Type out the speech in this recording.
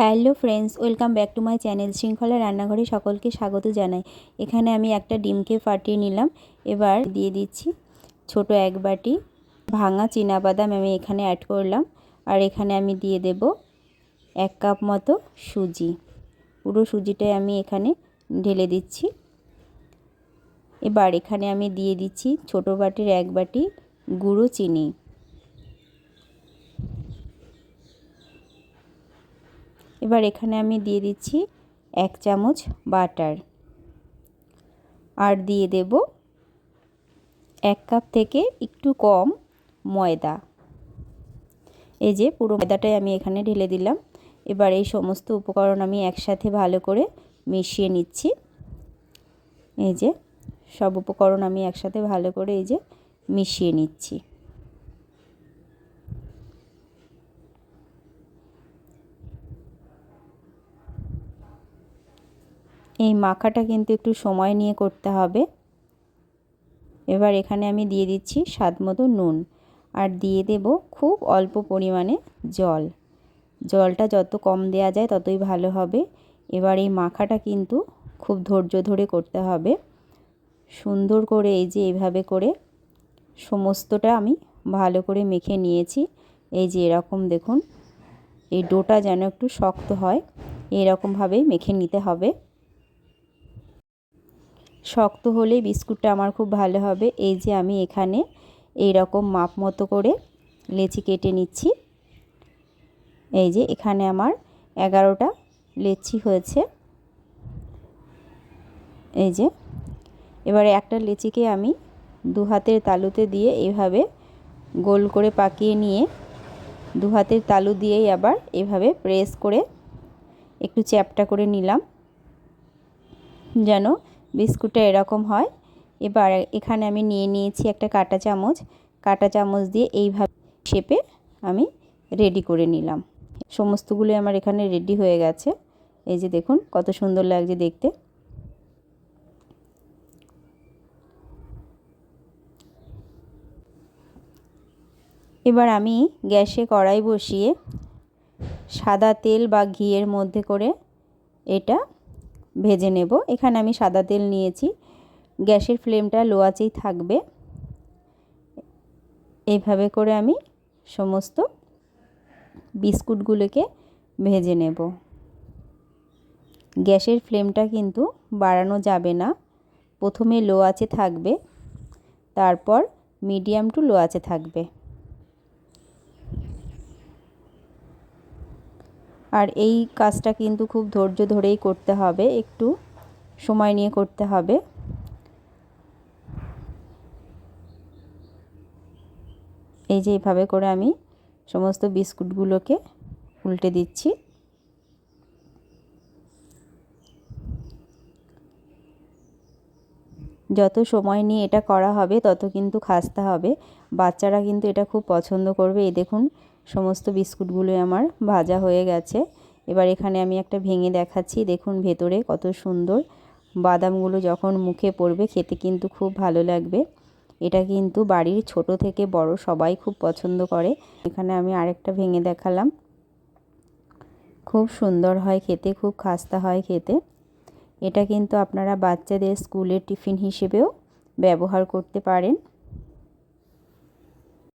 Hello friends, welcome back to my channel শৃঙ্খলা রান্নাঘরে সকলকে স্বাগত জানাই। এখানে আমি একটা ডিমকে ফাটিয়ে নিলাম। এবার দিয়ে দিচ্ছি ছোট এক বাটি ভাঙা বাদাম আমি এখানে অ্যাড করলাম। আর এখানে আমি দিয়ে দেব এক কাপ মতো সুজি। পুরো সুজিটাই আমি এখানে ঢেলে দিচ্ছি। এবার এখানে আমি দিয়ে দিচ্ছি ছোট বাটির এক বাটি গুঁড়ো চিনি। এবার এখানে আমি দিয়ে দিচ্ছি এক চামচ বাটার। আর দিয়ে দেব এক কাপ থেকে একটু কম ময়দা। এই যে পুরো ময়দাটাই আমি এখানে ঢেলে দিলাম। এবার এই সমস্ত উপকরণ আমি একসাথে ভালো করে মিশিয়ে নিচ্ছি। এই যে সব উপকরণ আমি একসাথে ভালো করে এই যে মিশিয়ে নিচ্ছি। এই মাখাটা কিন্তু একটু সময় নিয়ে করতে হবে। এবার এখানে আমি দিয়ে দিচ্ছি স্বাদ মতো নুন আর দিয়ে দেব খুব অল্প পরিমাণে জল। জলটা যত কম দেয়া যায় ততই ভালো হবে। এবার এই মাখাটা কিন্তু খুব ধৈর্য ধরে করতে হবে। সুন্দর করে এই যে এভাবে করে সমস্তটা আমি ভালো করে মেখে নিয়েছি। এই যে এরকম দেখুন, এই ডোটা যেন একটু শক্ত হয়, এরকমভাবেই মেখে নিতে হবে। শক্ত হলে বিস্কুটটা আমার খুব ভালো হবে। এই যে আমি এখানে এই রকম মাপ মতো করে লেচি কেটে নিচ্ছি। এই যে এখানে আমার এগারোটা লেচি হয়েছে। এই যে এবারে একটা লেচিকে আমি দু হাতের তালুতে দিয়ে এভাবে গোল করে পাকিয়ে নিয়ে দু হাতের তালু দিয়েই আবার এভাবে প্রেস করে একটু চ্যাপটা করে নিলাম। যেন বিস্কুটটা এরকম হয়। এবার এখানে আমি নিয়ে নিয়েছি একটা কাটা চামচ। কাটা চামচ দিয়ে এইভাবে শেপে আমি রেডি করে নিলাম। সমস্তগুলো আমার এখানে রেডি হয়ে গেছে। এই যে দেখুন, কত সুন্দর লাগছে দেখতে। এবার আমি গ্যাসে কড়াই বসিয়ে সাদা তেল বা ঘিয়ের মধ্যে করে এটা ভেজে নেব। এখানে আমি সাদা তেল নিয়েছি। গ্যাসের ফ্লেমটা লো আঁচেই থাকবে। এইভাবে করে আমি সমস্ত বিস্কুটগুলোকে ভেজে নেব। গ্যাসের ফ্লেমটা কিন্তু বাড়ানো যাবে না। প্রথমে লো আঁচে থাকবে, তারপর মিডিয়াম টু লো আঁচে থাকবে। আর এই কাজটা কিন্তু খুব ধৈর্য ধরেই করতে হবে, একটু সময় নিয়ে করতে হবে। এই যে এইভাবে করে আমি সমস্ত বিস্কুটগুলোকে উল্টে দিচ্ছি। যত সময় নিয়ে এটা করা হবে, তত কিন্তু খাসতে হবে। বাচ্চারা কিন্তু এটা খুব পছন্দ করবে। এই দেখুন সমস্ত বিস্কুটগুলো আমার ভাজা হয়ে গেছে। এবার এখানে আমি একটা ভেঙে দেখাচ্ছি। দেখুন ভেতরে কত সুন্দর বাদামগুলো যখন মুখে পড়বে, খেতে কিন্তু খুব ভালো লাগবে। এটা কিন্তু বাড়ির ছোট থেকে বড় সবাই খুব পছন্দ করে। এখানে আমি আরেকটা ভেঙে দেখালাম। খুব সুন্দর হয় খেতে, খুব খাস্তা হয় খেতে। এটা কিন্তু আপনারা বাচ্চাদের স্কুলের টিফিন হিসেবেও ব্যবহার করতে পারেন।